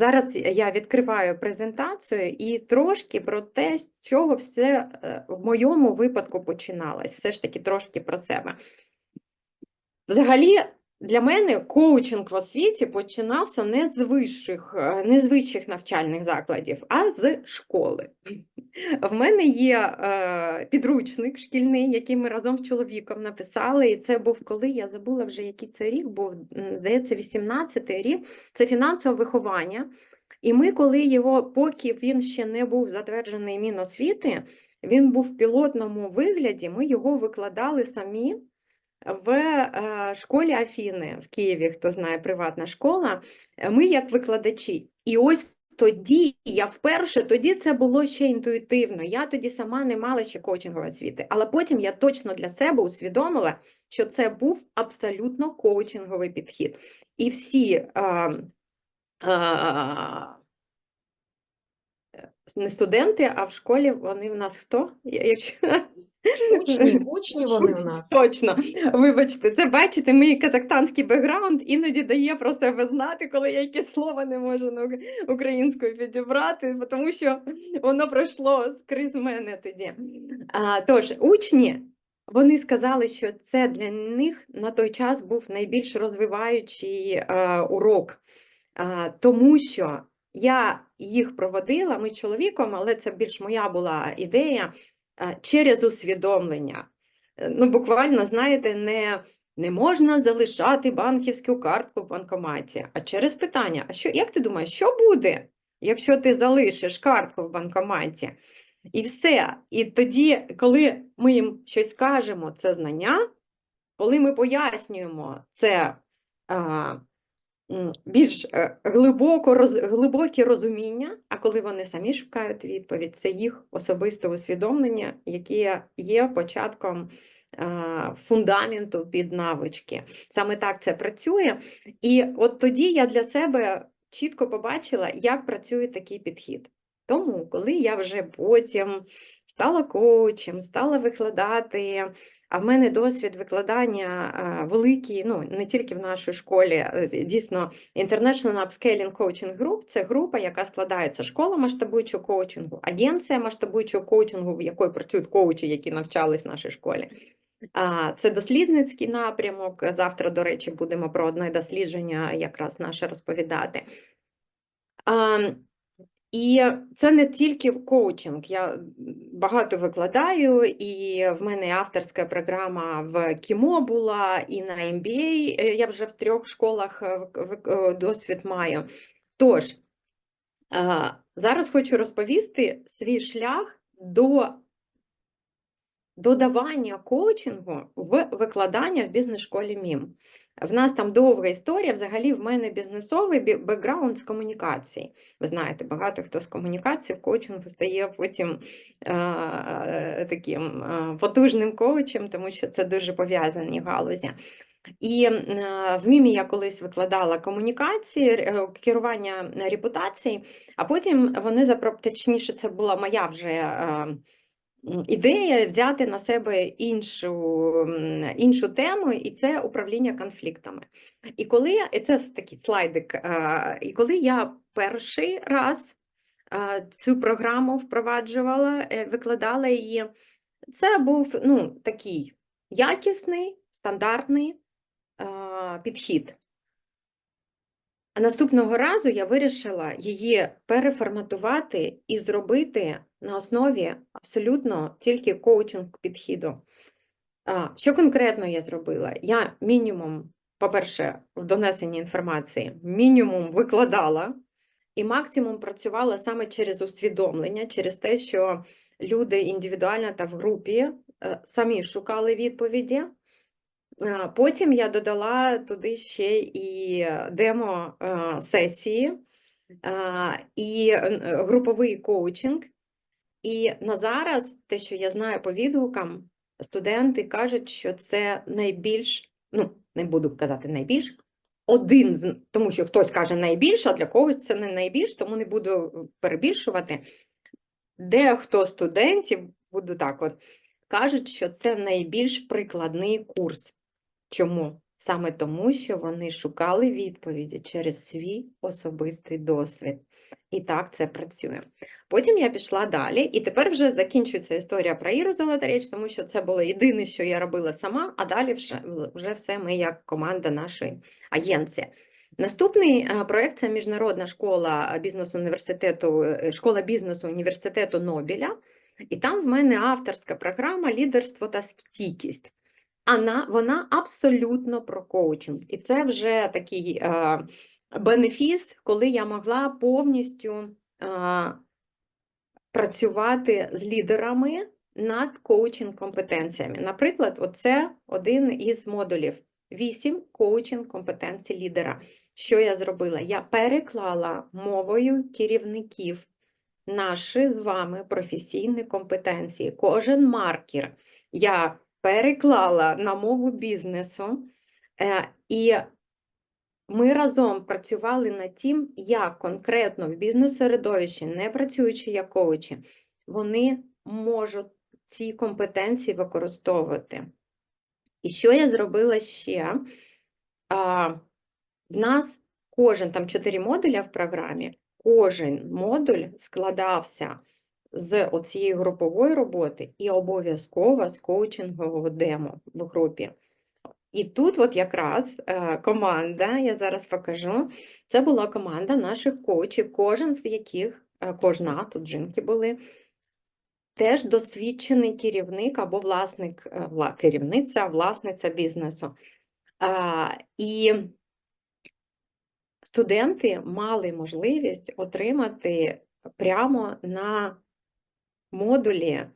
Зараз я відкриваю презентацію і трошки про те, з чого все е, в моєму випадку починалось. Все ж таки трошки про себе. Взагалі, для мене коучинг в освіті починався не з вищих, е, не з вищих навчальних закладів, а з школи. В мене є е, підручник шкільний, який ми разом з чоловіком написали. І це був коли я забула вже, який це рік був, здається, 18-й рік. Це фінансове виховання. І ми, коли його, поки він ще не був затверджений Міносвіти, він був в пілотному вигляді, ми його викладали самі в е, школі Афіни в Києві, хто знає, приватна школа. е, Ми як викладачі. І ось тоді я вперше, тоді це було ще інтуїтивно. Я тоді сама не мала ще коучингової освіти. Але потім я точно для себе усвідомила, що це був абсолютно коучинговий підхід. І всі. е, е, не студенти, а в школі вони в нас хто? Якщо... Учні, учні вони у нас. Точно, вибачте, це бачите, мій казахстанський бекграунд іноді дає про себе знати, коли я якесь слово не можу на українською підібрати, тому що воно пройшло скрізь мене тоді. А, тож, учні, вони сказали, що це для них на той час був найбільш розвиваючий е, урок, а, тому що я їх проводила, ми з чоловіком, але це більш моя була ідея через усвідомлення. Е, Ну, буквально, знаєте, не, не можна залишати банківську картку в банкоматі, а через питання: а що, як ти думаєш, що буде, якщо ти залишиш картку в банкоматі? І все. І тоді, коли ми їм щось кажемо, це знання, коли ми пояснюємо це більш е, глибоко, роз, глибокі розуміння, а коли вони самі шукають відповідь, це їх особисте усвідомлення, яке є початком а, фундаменту під навички. Саме так це працює. І от тоді я для себе чітко побачила, як працює такий підхід. Тому, коли я вже потім стала коучем, стала викладати, а в мене досвід викладання великий, ну не тільки в нашій школі, е, дійсно International Upscaling Coaching Group – це група, яка складається школа масштабуючого коучингу, агенція масштабуючого коучингу, в якої працюють коучі, які навчались в нашій школі. Це дослідницький напрямок. Завтра, до речі, будемо про одне дослідження якраз наше розповідати. І це не тільки коучинг. Я багато викладаю, і в мене авторська програма в КІМО була, і на MBA е, я вже в трьох школах е, е, досвід маю. Тож, зараз хочу розповісти свій шлях до додавання коучингу в викладання в бізнес-школі МІМ. В нас там довга історія. Взагалі, в мене бізнесовий бекграунд з комунікації. Ви знаєте, багато хто з комунікації в коучингу стає потім е, таким е, потужним коучем, тому що це дуже пов'язані галузі. І в МІМі я колись викладала комунікації, е, керування репутації, а потім вони запро... точніше, це була моя вже. Ідея взяти на себе іншу, іншу тему, і це управління конфліктами. І коли це такий слайдик, е, і коли я перший раз е, цю програму впроваджувала, е, викладала її, це був ну, такий якісний, стандартний підхід. А наступного разу я вирішила її переформатувати і зробити на основі абсолютно тільки коучинг підходу. А, Що конкретно я зробила? Я мінімум, по-перше, в донесенні інформації, мінімум викладала і максимум працювала саме через усвідомлення, через те, що люди індивідуально та в групі е, самі шукали відповіді. Потім я додала туди ще і демо е, сесії, і е, груповий коучинг. І на зараз, те, що я знаю по відгукам, студенти кажуть, що це найбільш, ну, не буду казати найбільш, один з, тому що хтось каже найбільше, а для когось це не найбільш, тому не буду перебільшувати. Дехто студентів, буду так от, кажуть, що це найбільш прикладний курс. Чому? саме тому, що вони шукали відповіді через свій особистий досвід. І так це працює. Потім я пішла далі, і тепер вже закінчується історія про Іру Золотаріч, тому що це було єдине, що я робила сама, а далі вже, вже все ми як команда нашої агенції. Наступний е, проект це міжнародна школа бізнесу університету, е, школа бізнесу університету Нобеля. І там в мене авторська програма Лідерство та стійкість. Вона, вона абсолютно про коучинг. І це вже такий е, бенефіс, коли я могла повністю е, працювати з лідерами над коучинг компетенціями. Наприклад, оце один із модулів. Вісім коучинг компетенцій лідера. Що я зробила? Я переклала мовою керівників наші з вами професійні компетенції. Кожен маркер я переклала на мову бізнесу, е, і ми разом працювали над тим, як конкретно в бізнес-середовищі, не працюючи як коучі, вони можуть ці компетенції використовувати. І що я зробила ще? В нас кожен, там чотири модуля в програмі, кожен модуль складався з оцієї групової роботи і обов'язково з коучингового демо в групі. І тут от якраз е, команда, я зараз покажу, це була команда наших коучів, кожен з яких, е, кожна, тут жінки були, теж досвідчений керівник або власник, е, керівниця, власниця бізнесу. І студенти мали можливість отримати прямо на модулі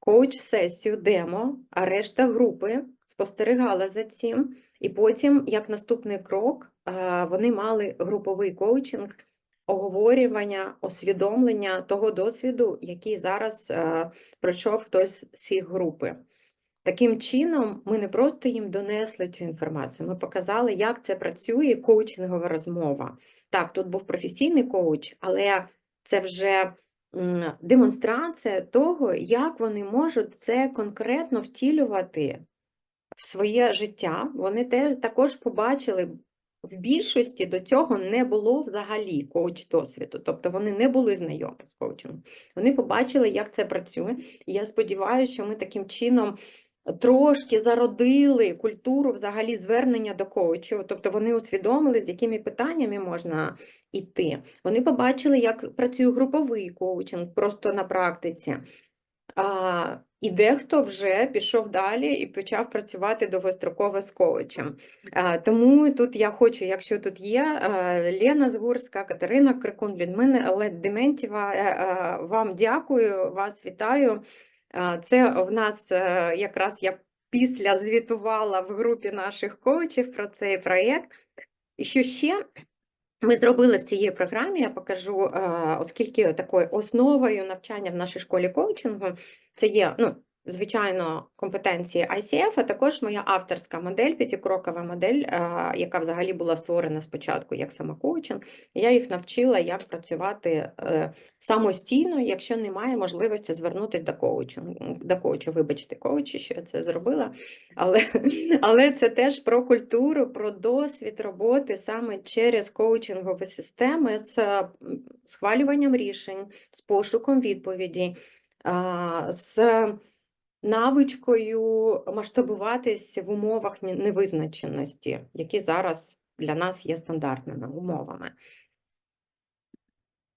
коуч-сесію демо, а решта групи спостерігала за цим. І потім, як наступний крок, вони мали груповий коучинг, оговорювання, усвідомлення того досвіду, який зараз пройшов хтось з їх групи. Таким чином, ми не просто їм донесли цю інформацію, ми показали, як це працює коучингова розмова. Так, тут був професійний коуч, але це вже демонстрація того, як вони можуть це конкретно втілювати в своє життя. Вони теж також побачили, в більшості до цього не було взагалі коуч досвіду, тобто вони не були знайомі з коучем. Вони побачили, як це працює. І я сподіваюся, що ми таким чином трошки зародили культуру взагалі звернення до коучів, тобто вони усвідомили, з якими питаннями можна йти. Вони побачили, як працює груповий коучинг просто на практиці. А, і дехто вже пішов далі і почав працювати довгостроково з коучем. А, тому тут я хочу, якщо тут є Лена Згурська, Катерина Крикун, Людмила Дементєва, е, е, вам дякую, вас вітаю. Це в нас е, якраз я після звітувала в групі наших коучів про цей проєкт. І що ще ми зробили в цій програмі, я покажу, е, оскільки такою основою навчання в нашій школі коучингу це є, ну, звичайно, компетенції ICF, а також моя авторська модель, п'ятикрокова модель, е, яка взагалі була створена спочатку як самокоучинг. Я їх навчила, як працювати е, самостійно, якщо немає можливості звернутися до коучу. До коуча, вибачте, коучі, що я це зробила. Але, але це теж про культуру, про досвід роботи саме через коучингові системи з е, схвалюванням рішень, з пошуком відповідей, а, з навичкою масштабуватись в умовах невизначеності, які зараз для нас є стандартними умовами.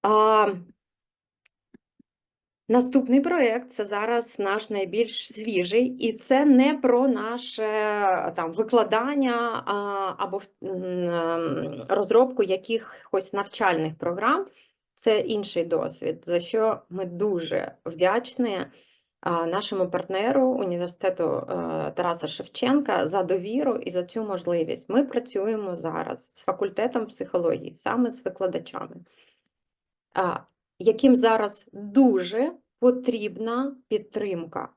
А, Наступний проєкт це зараз наш найбільш свіжий, і це не про наше там викладання або розробку якихось навчальних програм. Це інший досвід, за що ми дуже вдячні нашому партнеру університету е, Тараса Шевченка за довіру і за цю можливість. Ми працюємо зараз з факультетом психології, саме з викладачами яким зараз дуже потрібна підтримка,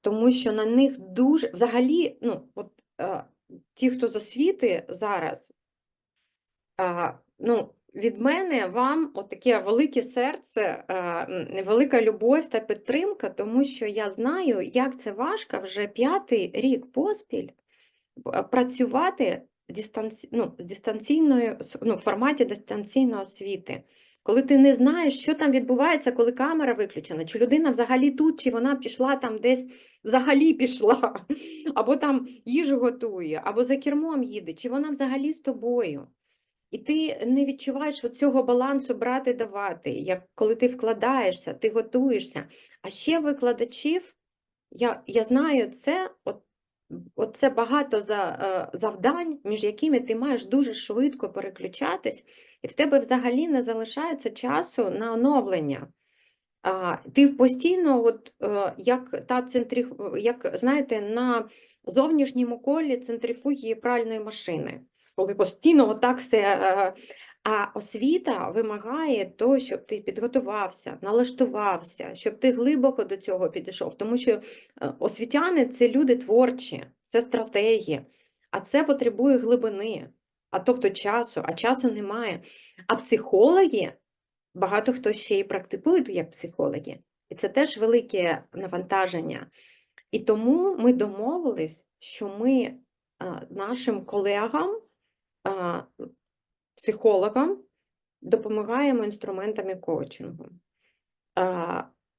тому що на них дуже взагалі, ну, от, ті, хто з освіти зараз, ну, від мене вам от таке велике серце, е, велика любов та підтримка, тому що я знаю, як це важко вже п'ятий рік поспіль е, працювати дистанці... ну, дистанційною, ну, в форматі дистанційної освіти. Коли ти не знаєш, що там відбувається, коли камера виключена, чи людина взагалі тут, чи вона пішла там десь взагалі пішла, або там їжу готує, або за кермом їде, чи вона взагалі з тобою. І ти не відчуваєш цього балансу брати давати, як коли ти вкладаєшся, ти готуєшся. А ще викладачів, я, я знаю це, от, от це багато за, е, завдань, між якими ти маєш дуже швидко переключатись, і в тебе взагалі не залишається часу на оновлення. А, ти постійно, от, е, як та центриф... як знаєте, на зовнішньому колі центрифуги пральної машини, коли постійно отак все. е, А освіта вимагає того, щоб ти підготувався, налаштувався, щоб ти глибоко до цього підійшов. Тому що е, освітяни це люди творчі, це стратегії, а це потребує глибини, а тобто часу, а часу немає. А психологи багато хто ще й практикують як психологи, і це теж велике навантаження. І тому ми домовились, що ми нашим колегам, психологам, допомагаємо інструментами коучингу.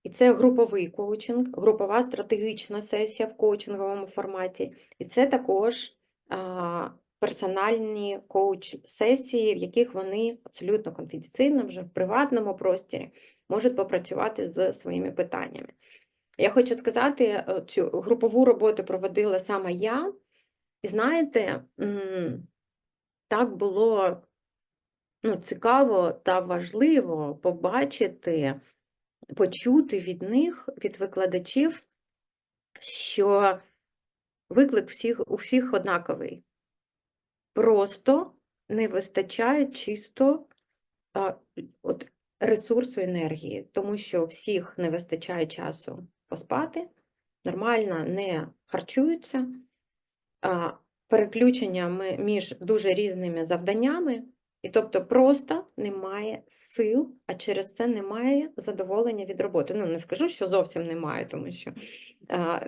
І це груповий коучинг, групова стратегічна сесія в коучинговому форматі. І це також персональні коуч-сесії, в яких вони абсолютно конфіденційно, вже в приватному просторі можуть попрацювати з своїми питаннями. Я хочу сказати, е, цю групову роботу проводила саме я, і знаєте, так було ну, цікаво та важливо побачити, почути від них, від викладачів, що виклик всіх, у всіх однаковий. Просто не вистачає чисто а, от, ресурсу енергії, тому що всіх не вистачає часу поспати, нормально не харчуються, а, переключення ми- між дуже різними завданнями, і тобто просто немає сил, а через це немає задоволення від роботи. Ну, не скажу, що зовсім немає, тому що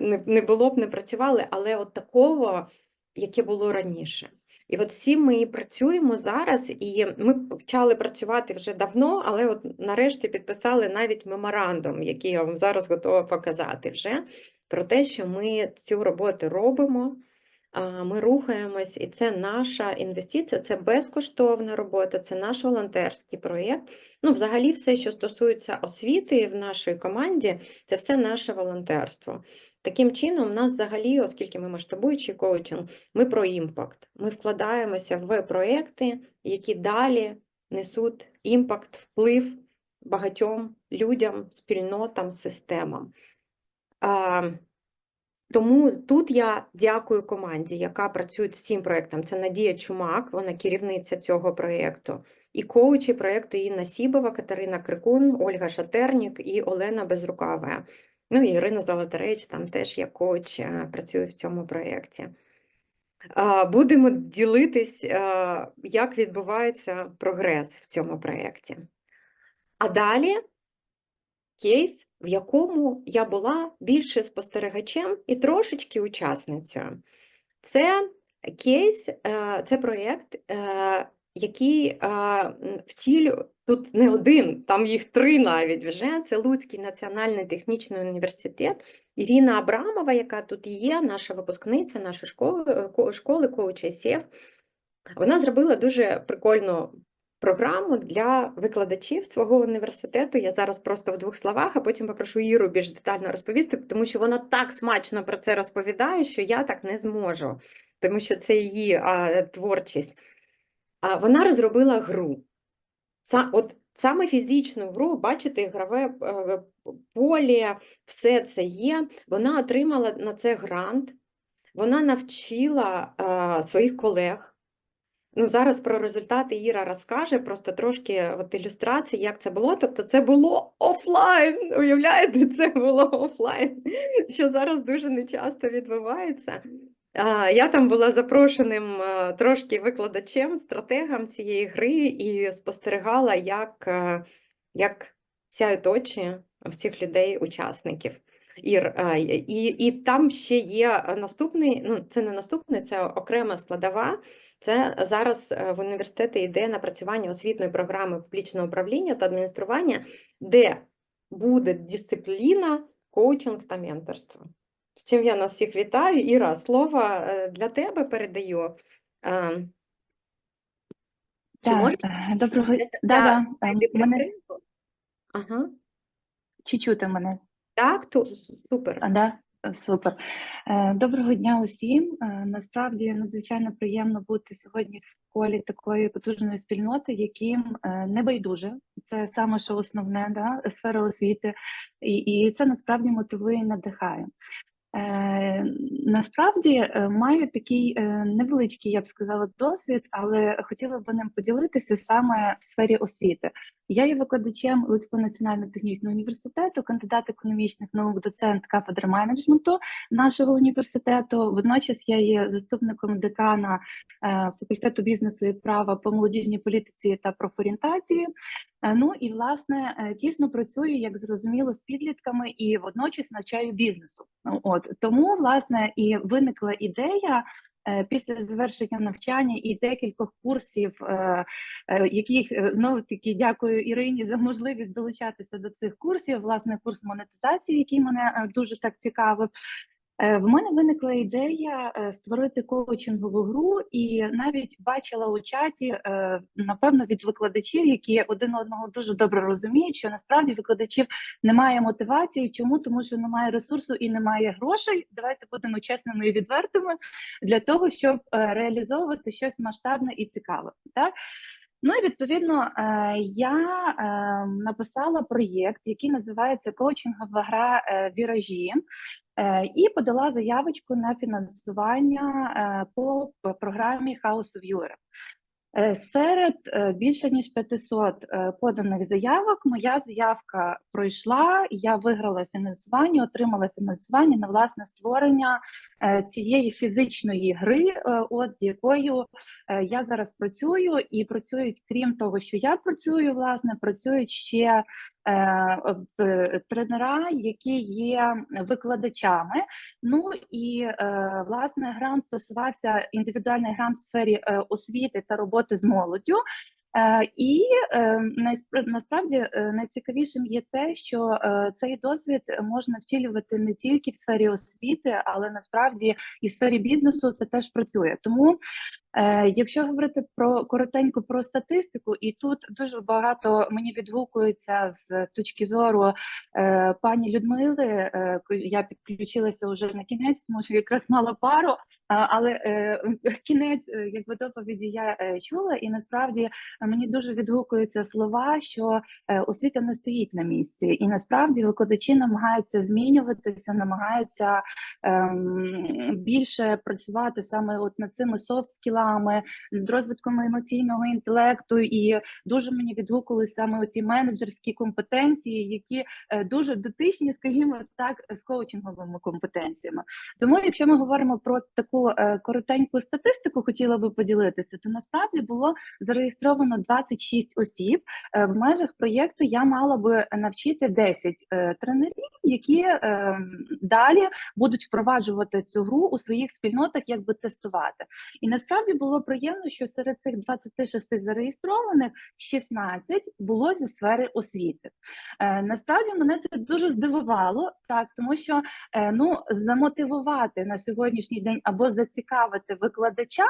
не, не було б, не працювали, але от такого, яке було раніше. І от всі ми працюємо зараз, і ми почали працювати вже давно, але от нарешті підписали навіть меморандум, який я вам зараз готова показати вже, про те, що ми цю роботу робимо, ми рухаємось, і це наша інвестиція, це безкоштовна робота, це наш волонтерський проєкт. Ну, взагалі, все, що стосується освіти в нашій команді, це все наше волонтерство. Таким чином, у нас взагалі, оскільки ми масштабуючий коучинг, ми про імпакт. Ми вкладаємося в проекти, які далі несуть імпакт, вплив багатьом людям, спільнотам, системам. Тому тут я дякую команді, яка працює з цим проєктом. Це Надія Чумак, вона керівниця цього проєкту. І коучі проєкту Інна Сібова, Катерина Крикун, Ольга Шатернік і Олена Безрукава. Ну і Ірина Золотаревич там теж як коуч е, працює в цьому проєкті. Будемо ділитись, е, як відбувається прогрес в цьому проєкті. А далі кейс, в якому я була більше спостерігачем і трошечки учасницею. Це кейс, е, це проєкт, е, який е, м, втілю тут не один, там їх три навіть вже. Це Луцький національний технічний університет. Ірина Абрамова, яка тут є, наша випускниця нашої школи, школи коуча СЕФ. Вона зробила дуже прикольну програму для викладачів свого університету. Я зараз просто в двох словах, а потім попрошу Іру більш детально розповісти, тому що вона так смачно про це розповідає, що я так не зможу, тому що це її а, творчість. А, вона розробила гру. Са, от саме фізичну гру, бачите, ігрове е, поле, все це є. Вона отримала на це грант, вона навчила своїх колег. Ну, зараз про результати Іра розкаже, просто трошки от ілюстрації, як це було. Тобто це було офлайн. Уявляєте, це було офлайн, що зараз дуже нечасто відбувається. Я там була запрошеним е, трошки викладачем, стратегом цієї гри і спостерігала, як, е, як сяють очі всіх людей, учасників. Ір, а, і, і там ще є наступний, ну це не наступний, це окрема складова. Це зараз е, в університеті йде напрацювання освітньої програми публічного управління та адміністрування, де буде дисципліна, коучинг та менторство. З чим я нас всіх вітаю. Іра, слово е, для тебе передаю. Е, Чи Так, можеш доброго да, да, да, мене? Ага, чи чути мене? так, то супер. А, да? Супер. Е, Доброго дня усім. Е, Насправді надзвичайно приємно бути сьогодні в колі такої потужної спільноти, яким е, не байдуже. Це саме що основне, да, сфера освіти, і, і це насправді мотивує і надихає. Е, насправді е, маю такий е, невеличкий, я б сказала, досвід, але хотіла б ним поділитися саме в сфері освіти. Я є викладачем Луцького національного технічного університету, кандидат економічних наук, доцент кафедри менеджменту нашого університету. Водночас я є заступником декана факультету бізнесу і права по молодіжній політиці та профорієнтації. Ну і власне тісно працюю, як зрозуміло, з підлітками і водночас навчаю бізнесу. Ну, От тому власне і виникла ідея. е, Після завершення навчання і декількох курсів, е, е, яких знову таки дякую Ірині за можливість долучатися до цих курсів. Власне, курс монетизації, який мене дуже так цікавив. Е, В мене виникла ідея е, створити коучингову гру, і навіть бачила у чаті, е, напевно, від викладачів, які один одного дуже добре розуміють, що насправді викладачів немає мотивації. Чому? Тому що немає ресурсу і немає грошей. Давайте будемо чесними і відвертими для того, щоб реалізовувати щось масштабне і цікаве. Так? Ну і відповідно е, я е, написала проєкт, який називається коучингова гра е, Віражі. І подала заявочку на фінансування по програмі House of Europe. Е, Серед е, більше ніж 500 е, поданих заявок моя заявка пройшла. Я виграла фінансування, отримала фінансування на власне створення цієї фізичної гри, от з якою я зараз працюю, і працюють, крім того, що я працюю, власне, працюють ще тренера, які є викладачами. Ну і власне грант стосувався індивідуальний грант в сфері освіти та роботи з молоддю. Е, І е, насправді е, найцікавішим є те, що цей досвід можна втілювати не тільки в сфері освіти, але насправді і в сфері бізнесу це теж працює. Тому Якщо говорити про коротенько про статистику, і тут дуже багато мені відгукується з точки зору е, пані Людмили. Е, я підключилася вже на кінець, тому що якраз мала пару, але е, кінець е, якби доповіді я е, чула, і насправді е, мені дуже відгукуються слова, що е, освіта не стоїть на місці, і насправді викладачі намагаються змінюватися, намагаються ем, більше працювати саме от над цими софт-скілами, над розвитком емоційного інтелекту, і дуже мені відгукувалися саме оці менеджерські компетенції, які е, дуже дотичні, скажімо так, з коучинговими компетенціями. Тому, якщо ми говоримо про таку е, коротеньку статистику, хотіла би поділитися, то насправді було зареєстровано 26 осіб. Е, В межах проєкту я мала би навчити 10 е, тренерів, які далі будуть впроваджувати цю гру у своїх спільнотах, якби тестувати. І насправді було приємно, що серед цих 26 зареєстрованих 16 було зі сфери освіти. Е, насправді мене це дуже здивувало, так тому що е, ну замотивувати на сьогоднішній день або зацікавити викладача.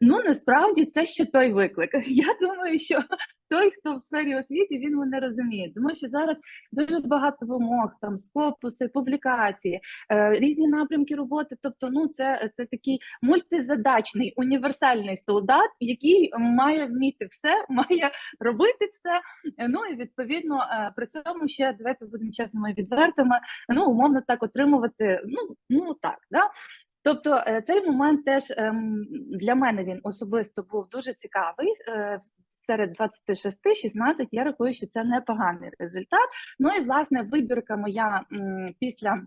Ну насправді це ще той виклик. Я думаю, що той, хто в сфері освіти, він мене розуміє, тому що зараз дуже багато вимог, там скопуси, публікації, е, різні напрямки роботи. Тобто, ну це, це такий мультизадачний універсальний солдат, який має вміти все, має робити все. Ну і відповідно е, при цьому ще давайте будемо чесними відвертими. Ну умовно так отримувати. Ну ну так да. Тобто е, цей момент теж ем, для мене він особисто був дуже цікавий. Е, Серед 26 16 я рахую, що це непоганий результат. Ну і власне вибірка моя після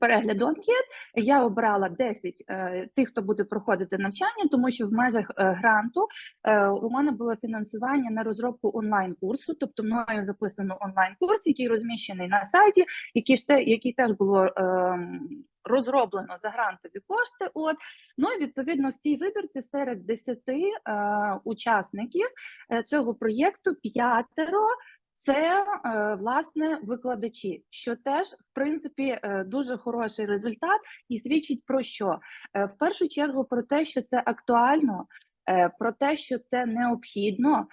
перегляду анкет я обрала 10 е, тих, хто буде проходити навчання, тому що в межах е, гранту е, у мене було фінансування на розробку онлайн-курсу, тобто мною записано онлайн-курс, який розміщений на сайті, який ж те, який теж було ем, розроблено за грантові кошти. От ну і відповідно в цій вибірці серед 10 е, учасників е, цього проєкту п'ятеро. Це е, власне викладачі, що теж в принципі е, дуже хороший результат і свідчить про що? В першу чергу про те, що це актуально, про те, що це необхідно,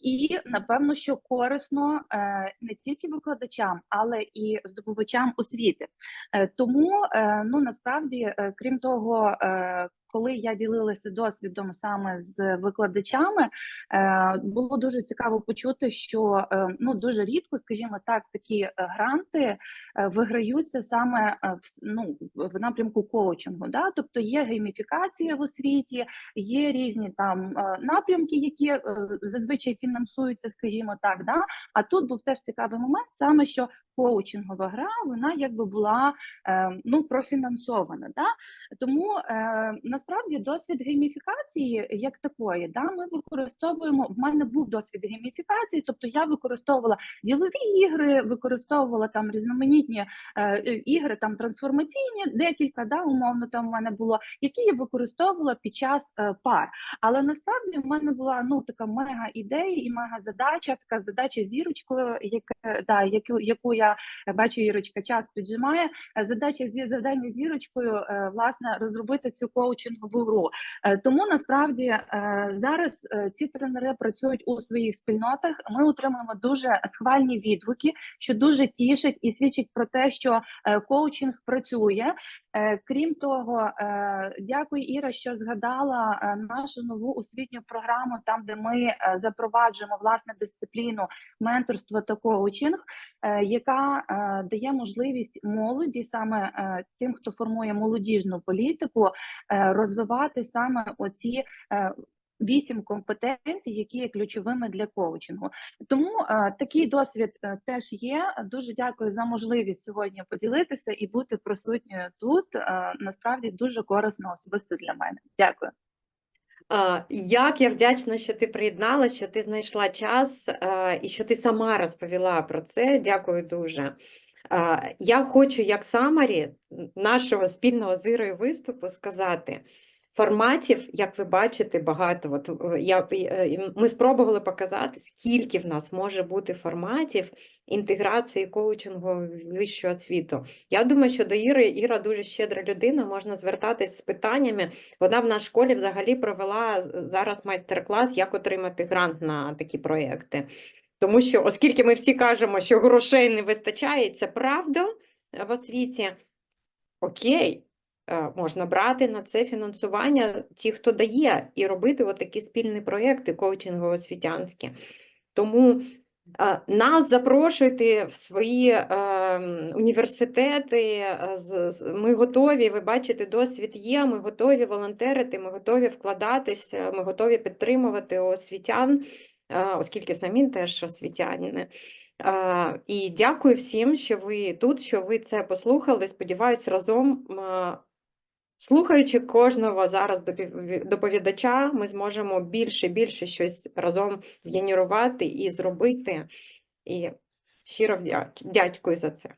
і напевно, що корисно е, не тільки викладачам, але і здобувачам освіти. Е, Тому е, ну насправді, е, крім того, е, коли я ділилася досвідом саме з викладачами, е, було дуже цікаво почути, що е, ну дуже рідко, скажімо так, такі е, гранти е, виграються саме е, в, ну, в напрямку коучингу. Да? Тобто є гейміфікація в освіті, є різні там е, напрямки, які е, зазвичай фінансуються, скажімо так. Да? А тут був теж цікавий момент, саме що коучингова гра, вона якби була е, ну профінансована. Да? Тому е, насправді досвід гейміфікації як такої, да, ми використовуємо. В мене був досвід гейміфікації, тобто я використовувала ділові ігри, використовувала там різноманітні е, ігри, там трансформаційні, декілька да, умовно там в мене було, які я використовувала під час пар. Але насправді в мене була ну така мега ідея і мега задача, така задача з зірочкою, яка да, яку, яку я е, бачу, Ірочка час піджимає. Е, Задача зі завдання з зірочкою, е, власне, розробити цю коучингову гру. Е, Тому насправді зараз ці тренери працюють у своїх спільнотах. Ми отримуємо дуже схвальні відгуки, що дуже тішить і свідчить про те, що коучинг працює. Крім того, дякую, Іра, що згадала нашу нову освітню програму, там де ми запроваджуємо власне дисципліну менторство та коучинг, е, яка е, дає можливість молоді, саме е, тим, хто формує молодіжну політику, е, розвивати саме оці. Вісім компетенцій, які є ключовими для коучингу. Тому е, такий досвід е, теж є. Дуже дякую за можливість сьогодні поділитися і бути присутньою тут. Е, насправді дуже корисно особисто для мене. Дякую. А, Як я вдячна, що ти приєдналася, що ти знайшла час і що ти сама розповіла про це. Дякую дуже. Я хочу, як самарі нашого спільного зирою виступу, сказати. Форматів, як ви бачите, багато. От е, я, е, ми спробували показати, скільки в нас може бути форматів інтеграції коучингу вищого освіту. Я думаю, що до Іри Іра дуже щедра людина, можна звертатись з питаннями. Вона в нашій школі взагалі провела зараз майстер-клас, як отримати грант на такі проекти. Тому що, оскільки ми всі кажемо, що грошей не вистачає, це правда в освіті, окей, можна брати на це фінансування ті, хто дає, і робити от такі спільні проєкти коучингово-освітянські. Тому е, нас запрошуйте в свої е, університети. е, Ми готові, ви бачите, досвід є. Ми готові волонтерити, ми готові вкладатися, ми готові підтримувати освітян, е, оскільки самі теж освітяни. Е, І дякую всім, що ви тут, що ви це послухали. Сподіваюсь, разом, е, слухаючи кожного зараз доповідача, ми зможемо більше більше щось разом згенерувати і зробити. І щиро дякую за це.